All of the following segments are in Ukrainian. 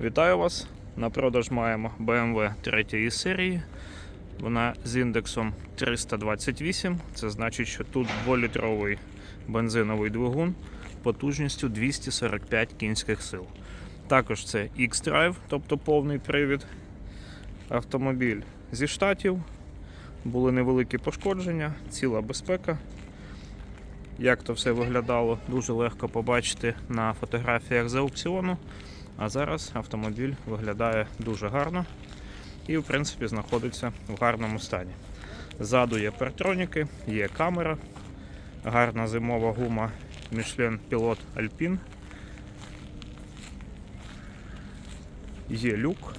Вітаю вас! На продаж маємо BMW 3 серії. Вона з індексом 328. Це значить, що тут 2-літровий бензиновий двигун потужністю 245 кінських сил. Також це X-Drive, тобто повний привід. Автомобіль зі штатів. Були невеликі пошкодження, ціла безпека. Як то все виглядало, дуже легко побачити на фотографіях з аукціону. А зараз автомобіль виглядає дуже гарно і, в принципі, знаходиться в гарному стані. Ззаду є партроніки, є камера, гарна зимова гума Michelin Pilot Alpine. Є люк.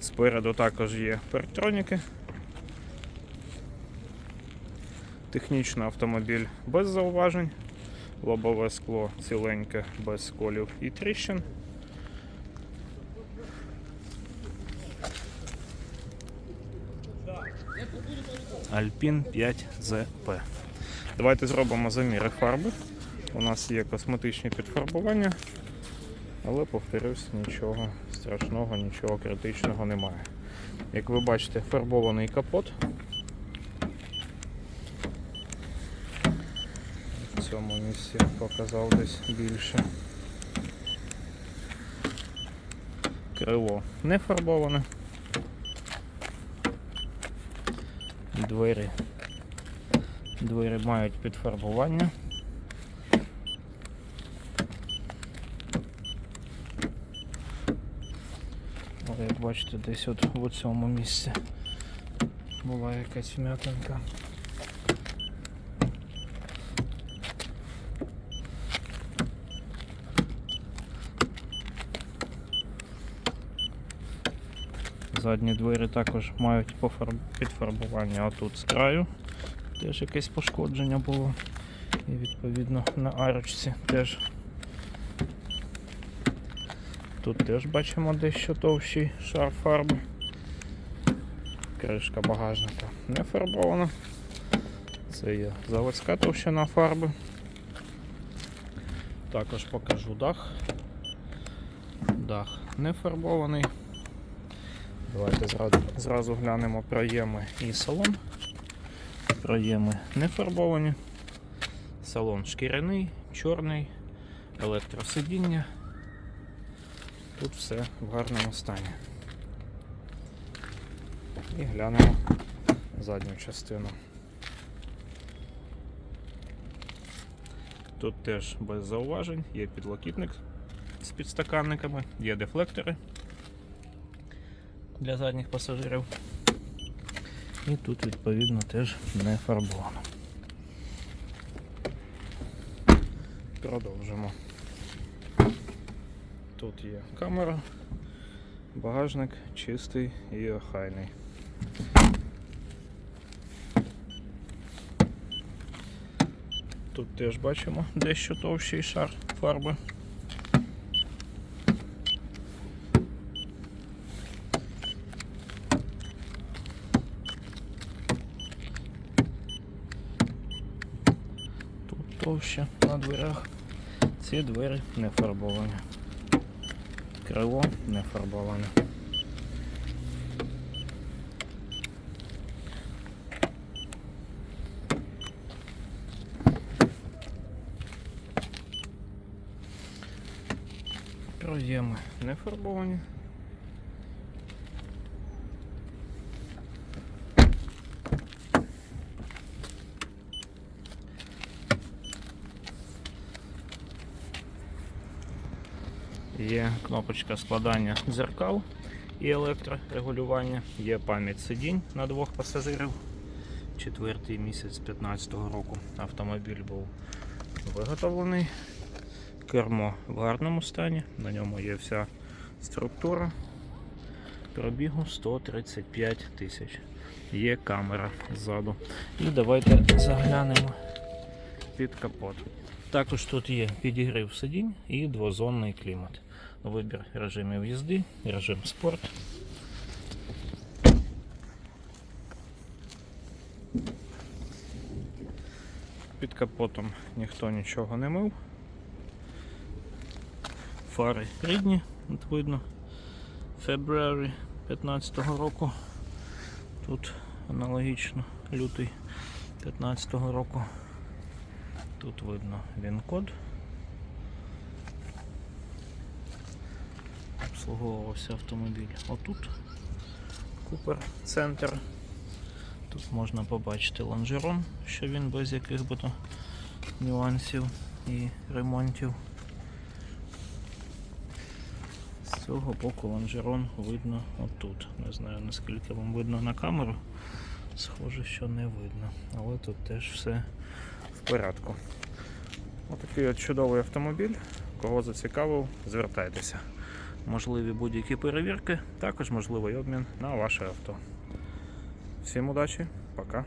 Спереду також є партроніки. Технічно автомобіль без зауважень. Лобове скло ціленьке, без сколів і тріщин. Alpine 5 ZP. Давайте зробимо заміри фарби. У нас є косметичні підфарбування, але, повторюсь, нічого страшного, нічого критичного немає. Як ви бачите, фарбований капот. Цьому місці показав десь більше. Крило не фарбоване. Двері. Двері мають підфарбування. Але як бачите, десь от в цьому місці була якась вм'ятинка. Задні двері також мають підфарбування, а тут з краю теж якесь пошкодження було. І відповідно на арочці теж. Тут теж бачимо дещо товщий шар фарби. Кришка багажника не фарбована. Це є заводська товщина фарби. Також покажу дах. Дах не фарбований. Давайте зразу, зразу глянемо проєми і салон. Проєми не фарбовані. Салон шкіряний, чорний, електросидіння. Тут все в гарному стані. І глянемо задню частину. Тут теж без зауважень, є підлокітник з підстаканниками, є дефлектори для задніх пасажирів. І тут відповідно теж не фарбовано. Продовжимо. Тут є камера, багажник чистий і охайний. Тут теж бачимо дещо товщий шар фарби. Тут товще на дверях. Ці двері не фарбовані. Крило не фарбоване. Проєми не фарбовані. Є кнопочка складання дзеркал і електрорегулювання, є пам'ять сидінь на двох пасажирів. Четвертий місяць 2015 року автомобіль був виготовлений. Кермо в гарному стані, на ньому є вся структура. Пробігу 135 тисяч. Є камера ззаду. І давайте заглянемо під капот. Також тут є підігрів сидінь і двозонний клімат. Вибір режимів їзди, режим спорт. Під капотом ніхто нічого не мив. Фари рідні, от видно. February 15-го року. Тут аналогічно лютий 15-го року. Тут видно він-код. Обслуговувався автомобіль. Отут Купер Центр. Тут можна побачити лонжерон, що він без яких би то нюансів і ремонтів. З цього боку лонжерон видно отут. Не знаю наскільки вам видно на камеру. Схоже, що не видно. Але тут теж все в порядку. Отакий от чудовий автомобіль. Кого зацікавив, звертайтеся. Можливі будь-які перевірки, також можливий обмін на ваше авто. Всім удачі, пока.